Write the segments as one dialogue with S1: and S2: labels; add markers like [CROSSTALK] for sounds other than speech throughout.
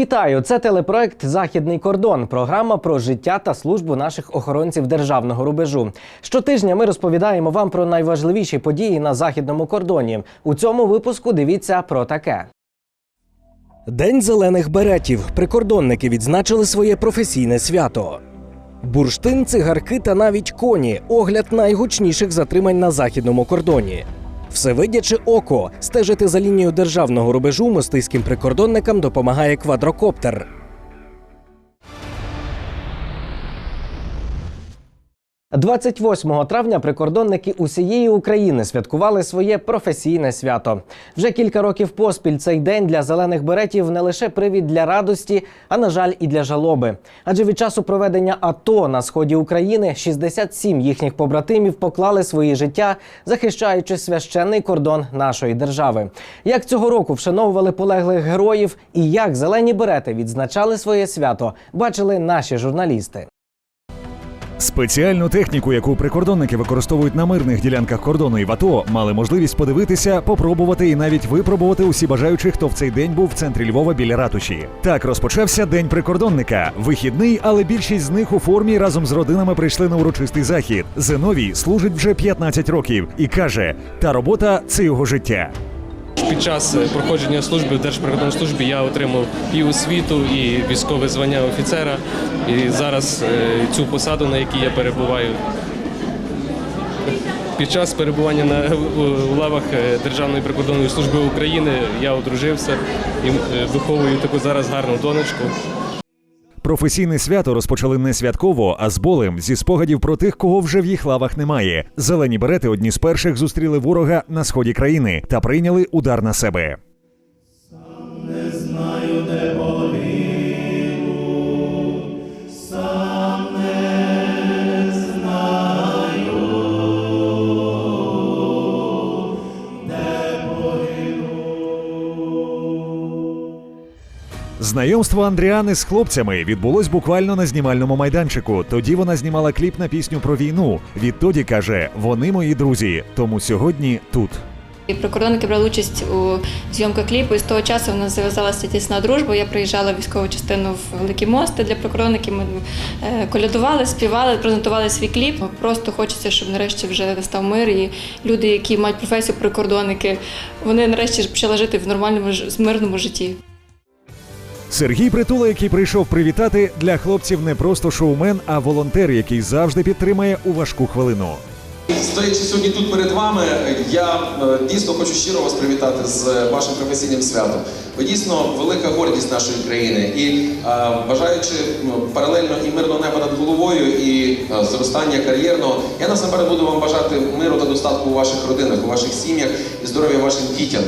S1: Вітаю! Це телепроект Західний кордон. Програма про життя та службу наших охоронців державного рубежу. Щотижня ми розповідаємо вам про найважливіші події на західному кордоні. У цьому випуску дивіться про таке. День зелених беретів. Прикордонники відзначили своє професійне свято. Бурштин, цигарки та навіть коні огляд найгучніших затримань на західному кордоні. Всевидяче око стежити за лінією державного рубежу мостиським прикордонникам допомагає квадрокоптер. – 28 травня прикордонники усієї України святкували своє професійне свято. Вже кілька років поспіль цей день для зелених беретів не лише привід для радості, а на жаль, і для жалоби. Адже від часу проведення АТО на сході України 67 їхніх побратимів поклали свої життя, захищаючи священний кордон нашої держави. Як цього року вшановували полеглих героїв і як зелені берети відзначали своє свято, бачили наші журналісти.
S2: Спеціальну техніку, яку прикордонники використовують на мирних ділянках кордону і в АТО, мали можливість подивитися, попробувати і навіть випробувати усі бажаючі, хто в цей день був в центрі Львова біля ратуші. Так розпочався день прикордонника. Вихідний, але більшість з них у формі разом з родинами прийшли на урочистий захід. Зиновій служить вже 15 років і каже: та робота це його життя.
S3: Під час е, проходження служби в Держприкордонслужбі я отримав і освіту, і військове звання офіцера. І зараз е, цю посаду, на якій я перебуваю. Під час перебування на лавах е, Державної прикордонної служби України я одружився і виховую таку зараз гарну донечку.
S2: Професійне свято розпочали не святково, а з болем зі спогадів про тих, кого вже в їх лавах немає. Зелені берети одні з перших зустріли ворога на сході країни та прийняли удар на себе. Знайомство Андріани з хлопцями відбулось буквально на знімальному майданчику. Тоді вона знімала кліп на пісню про війну. Відтоді каже: вони мої друзі. Тому сьогодні тут.
S4: І прикордонники брали участь у зйомках кліпу, і з того часу в нас зав'язалася тісна дружба. Я приїжджала в військову частину в Великі Мости для прикордонників. Ми е, колядували, співали, презентували свій кліп. Просто хочеться, щоб нарешті вже настав мир. І люди, які мають професію прикордонники, вони нарешті почали жити в нормальному ж- мирному житті.
S2: Сергій Притула, який прийшов привітати для хлопців не просто шоумен, а волонтер, який завжди підтримає у важку хвилину.
S5: Стоячи сьогодні тут перед вами, я е, дійсно хочу щиро вас привітати з вашим професійним святом. Ви дійсно велика гордість нашої країни. І е, бажаючи паралельно і мирного неба над головою, і е, зростання кар'єрного, я насамперед буду вам бажати миру та достатку у ваших родинах, у ваших сім'ях і здоров'я вашим дітям.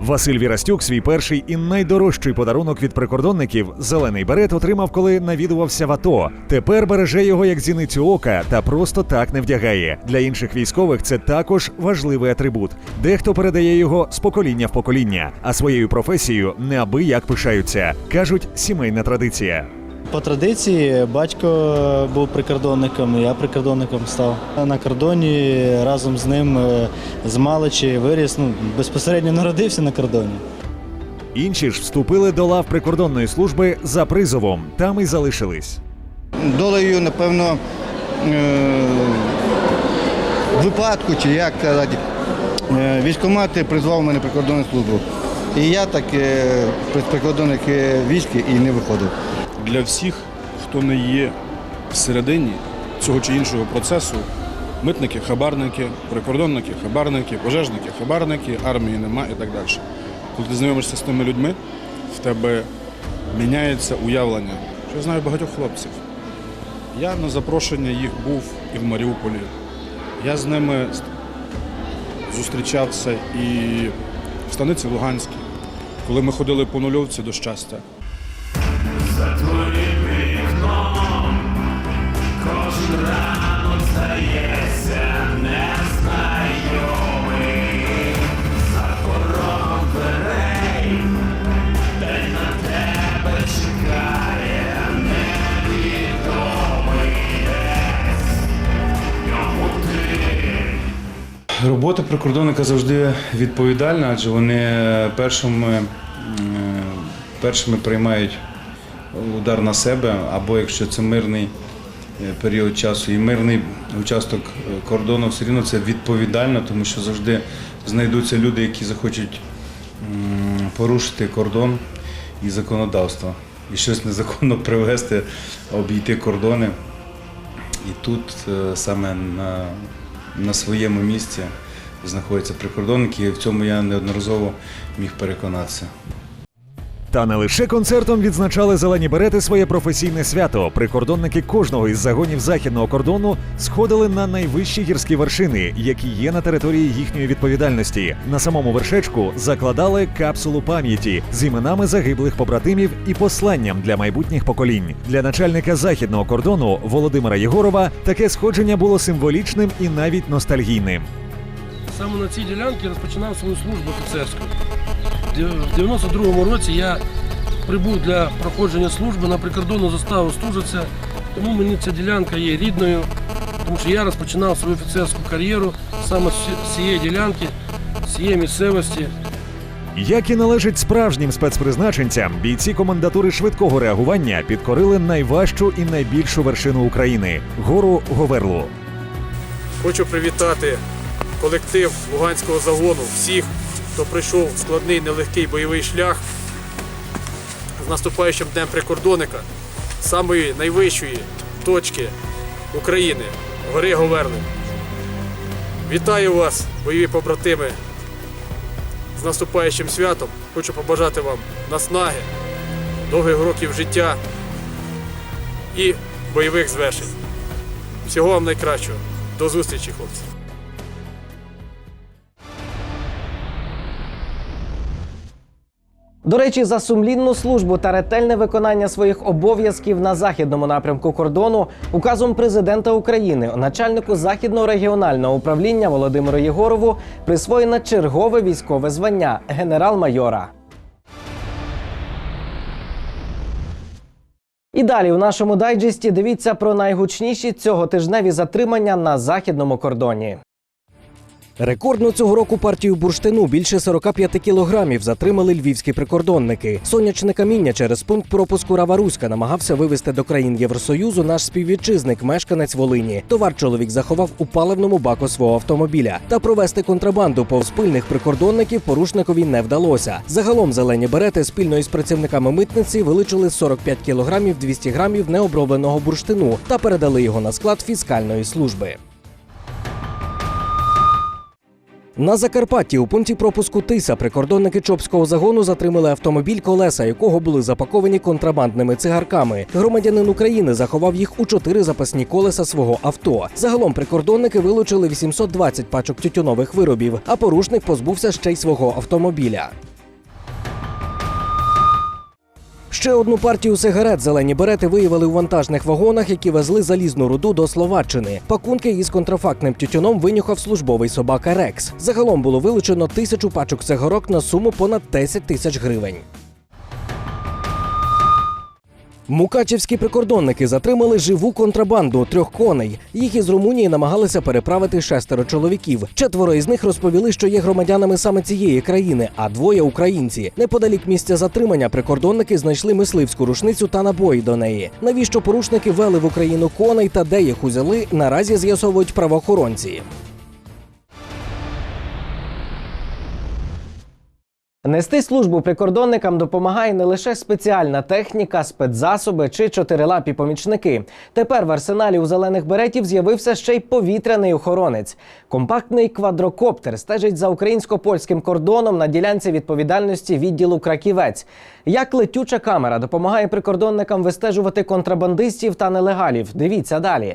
S2: Василь Вірастюк свій перший і найдорожчий подарунок від прикордонників зелений берет отримав, коли навідувався в АТО. Тепер береже його як зіницю ока та просто так не вдягає. Для інших військових це також важливий атрибут. Дехто передає його з покоління в покоління, а своєю професією неабияк пишаються. кажуть, сімейна традиція.
S6: По традиції батько був прикордонником, я прикордонником став. На кордоні разом з ним е, з маличі виріс, ну, безпосередньо народився на кордоні.
S2: Інші ж вступили до лав прикордонної служби за призовом. Там і залишились.
S7: долею, напевно, е, випадку, чи як казати, е, військкомат призвав мене прикордонну службу. І я так е, прикордонник е, військ і не виходив.
S8: Для всіх, хто не є всередині цього чи іншого процесу. Митники, хабарники, прикордонники, хабарники, пожежники, хабарники, армії нема і так далі. Коли ти знайомишся з тими людьми, в тебе міняється уявлення. Я знаю багатьох хлопців. Я на запрошення їх був і в Маріуполі. Я з ними зустрічався і в станиці Луганській, коли ми ходили по нульовці до щастя.
S9: Робота прикордонника завжди відповідальна, адже вони першими е, першими приймають удар на себе, або якщо це мирний е, період часу і мирний участок е, кордону, все рівно це відповідально, тому що завжди знайдуться люди, які захочуть порушити кордон і законодавство. І щось незаконно [LAUGHS] привезти, обійти кордони. І тут е, саме на, на своєму місці знаходяться прикордонники, і в цьому я неодноразово міг переконатися.
S2: Та не лише концертом відзначали зелені берети своє професійне свято. Прикордонники кожного із загонів західного кордону сходили на найвищі гірські вершини, які є на території їхньої відповідальності. На самому вершечку закладали капсулу пам'яті з іменами загиблих побратимів і посланням для майбутніх поколінь. Для начальника західного кордону Володимира Єгорова таке сходження було символічним і навіть ностальгійним.
S10: Саме на цій ділянці розпочинав свою службу офіцерську. В 92-му році я прибув для проходження служби на прикордонну заставу Стужиця, тому мені ця ділянка є рідною, тому що я розпочинав свою офіцерську кар'єру саме з цієї ділянки, з цієї місцевості.
S2: Як і належить справжнім спецпризначенцям, бійці комендатури швидкого реагування підкорили найважчу і найбільшу вершину України гору Говерлу.
S11: Хочу привітати колектив Луганського загону, всіх, хто пройшов складний нелегкий бойовий шлях з наступаючим днем прикордонника самої найвищої точки України гори Говерли. Вітаю вас, бойові побратими, з наступаючим святом. Хочу побажати вам наснаги, довгих років життя і бойових звершень. Всього вам найкращого. До зустрічі, хлопці.
S1: До речі, за сумлінну службу та ретельне виконання своїх обов'язків на західному напрямку кордону указом президента України начальнику західного регіонального управління Володимиру Єгорову присвоєно чергове військове звання генерал-майора. І далі у нашому дайджесті дивіться про найгучніші цього тижневі затримання на західному кордоні. Рекордну цього року партію бурштину більше 45 кілограмів затримали львівські прикордонники. Сонячне каміння через пункт пропуску Раваруська намагався вивезти до країн Євросоюзу наш співвітчизник, мешканець Волині. Товар чоловік заховав у паливному баку свого автомобіля. Та провести контрабанду повз пильних прикордонників порушникові не вдалося. Загалом зелені берети спільно із працівниками митниці вилучили 45 кілограмів 200 грамів необробленого бурштину та передали його на склад фіскальної служби. На Закарпатті у пункті пропуску Тиса прикордонники Чопського загону затримали автомобіль, колеса якого були запаковані контрабандними цигарками. Громадянин України заховав їх у чотири запасні колеса свого авто. Загалом прикордонники вилучили 820 пачок тютюнових виробів, а порушник позбувся ще й свого автомобіля. Ще одну партію сигарет зелені берети виявили у вантажних вагонах, які везли залізну руду до Словаччини. Пакунки із контрафактним тютюном винюхав службовий собака Рекс. Загалом було вилучено тисячу пачок цигарок на суму понад 10 тисяч гривень. Мукачівські прикордонники затримали живу контрабанду трьох коней. Їх із Румунії намагалися переправити шестеро чоловіків. Четверо із них розповіли, що є громадянами саме цієї країни, а двоє українці. Неподалік місця затримання прикордонники знайшли мисливську рушницю та набої до неї. Навіщо порушники вели в Україну коней та де їх узяли, наразі з'ясовують правоохоронці. Нести службу прикордонникам допомагає не лише спеціальна техніка, спецзасоби чи чотирилапі помічники. Тепер в арсеналі у зелених беретів з'явився ще й повітряний охоронець. Компактний квадрокоптер стежить за українсько-польським кордоном на ділянці відповідальності відділу Краківець. Як летюча камера допомагає прикордонникам вистежувати контрабандистів та нелегалів? Дивіться далі.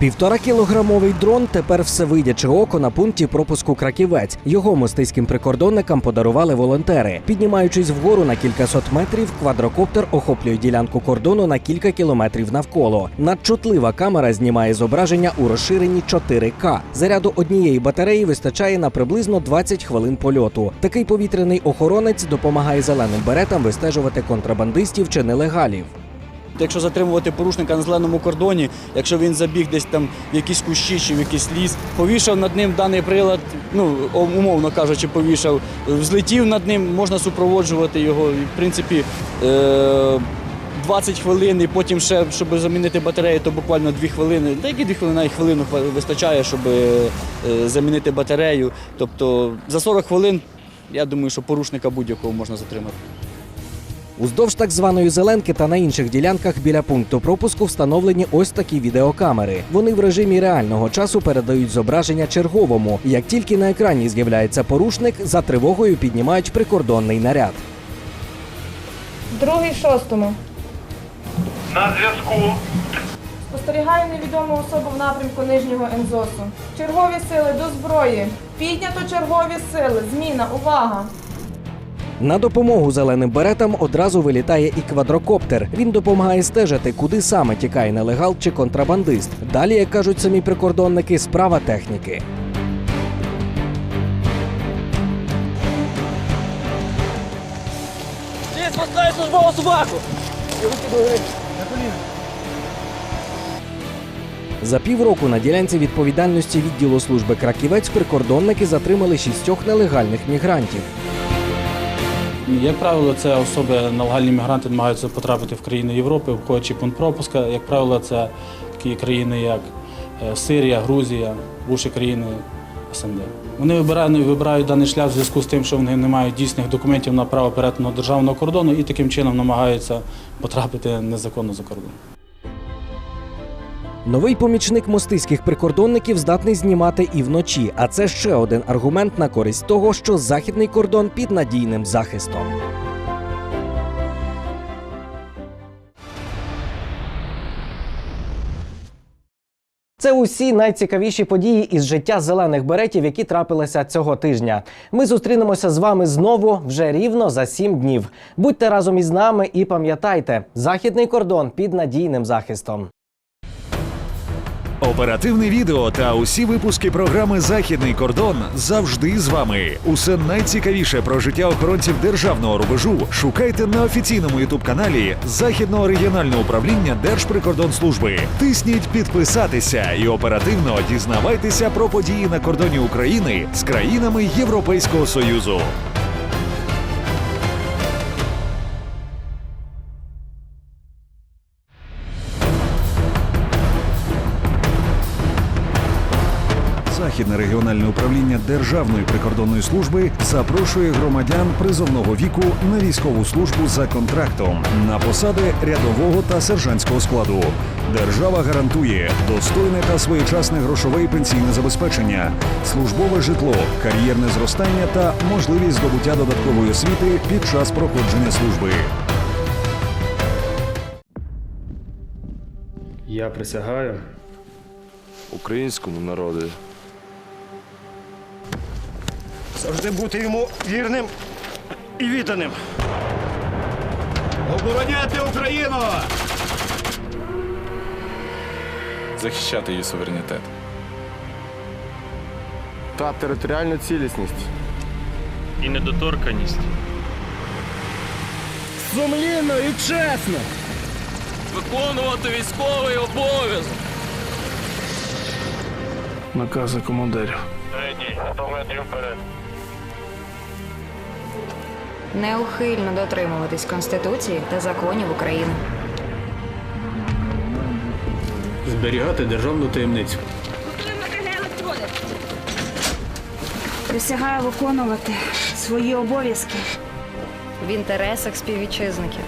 S1: Півтора кілограмовий дрон тепер всевидяче око на пункті пропуску краківець. Його мостиським прикордонникам подарували волонтери. Піднімаючись вгору на кількасот метрів, квадрокоптер охоплює ділянку кордону на кілька кілометрів навколо. Надчутлива камера знімає зображення у розширенні 4К. Заряду однієї батареї вистачає на приблизно 20 хвилин польоту. Такий повітряний охоронець допомагає зеленим беретам вистежувати контрабандистів чи нелегалів.
S6: Якщо затримувати порушника на зеленому кордоні, якщо він забіг десь там в якісь кущі чи в якийсь ліс, повішав над ним даний прилад, ну умовно кажучи, повішав, взлетів над ним, можна супроводжувати його. В принципі, е- 20 хвилин, і потім ще, щоб замінити батарею, то буквально 2 хвилини. Деякі 2 хвилини, навіть хвилину вистачає, щоб е, замінити батарею. Тобто за 40 хвилин, я думаю, що порушника будь-якого можна затримати.
S1: Уздовж так званої зеленки та на інших ділянках біля пункту пропуску встановлені ось такі відеокамери. Вони в режимі реального часу передають зображення черговому. Як тільки на екрані з'являється порушник, за тривогою піднімають прикордонний наряд.
S12: Другий шостому.
S13: На зв'язку.
S12: Спостерігаю невідому особу в напрямку нижнього Ензосу. Чергові сили до зброї. Піднято чергові сили. Зміна. Увага!
S1: На допомогу зеленим беретам одразу вилітає і квадрокоптер. Він допомагає стежити, куди саме тікає нелегал чи контрабандист. Далі, як кажуть самі прикордонники, справа техніки. За півроку на ділянці відповідальності відділу служби Краківець прикордонники затримали шістьох нелегальних мігрантів.
S6: Як правило, це особи нелегальні мігранти намагаються потрапити в країни Європи, входячи пункт пропуска. Як правило, це такі країни, як е, Сирія, Грузія, інші країни СНД. Вони вибирають, вибирають даний шлях в зв'язку з тим, що вони не мають дійсних документів на право перетину державного кордону і таким чином намагаються потрапити незаконно за кордон.
S1: Новий помічник мостиських прикордонників здатний знімати і вночі. А це ще один аргумент на користь того, що західний кордон під надійним захистом. Це усі найцікавіші події із життя зелених беретів, які трапилися цього тижня. Ми зустрінемося з вами знову вже рівно за сім днів. Будьте разом із нами і пам'ятайте, західний кордон під надійним захистом.
S2: Оперативне відео та усі випуски програми Західний кордон завжди з вами. Усе найцікавіше про життя охоронців державного рубежу шукайте на офіційному ютуб-каналі Західного регіонального управління Держприкордонслужби. Тисніть підписатися і оперативно дізнавайтеся про події на кордоні України з країнами Європейського Союзу. Західне регіональне управління Державної прикордонної служби запрошує громадян призовного віку на військову службу за контрактом на посади рядового та сержантського складу. Держава гарантує достойне та своєчасне грошове і пенсійне забезпечення, службове житло, кар'єрне зростання та можливість здобуття додаткової освіти під час проходження служби.
S14: Я присягаю
S15: українському народу.
S14: Завжди бути йому вірним і відданим. Обороняти Україну!
S15: Захищати її суверенітет. Та територіальну цілісність.
S14: І недоторканість. Сумлінно і чесно!
S10: Виконувати військовий обов'язок.
S8: Накази командирів.
S16: Неухильно дотримуватись Конституції та законів України.
S14: Зберігати державну таємницю.
S12: Присягаю виконувати свої обов'язки.
S16: В інтересах співвітчизників.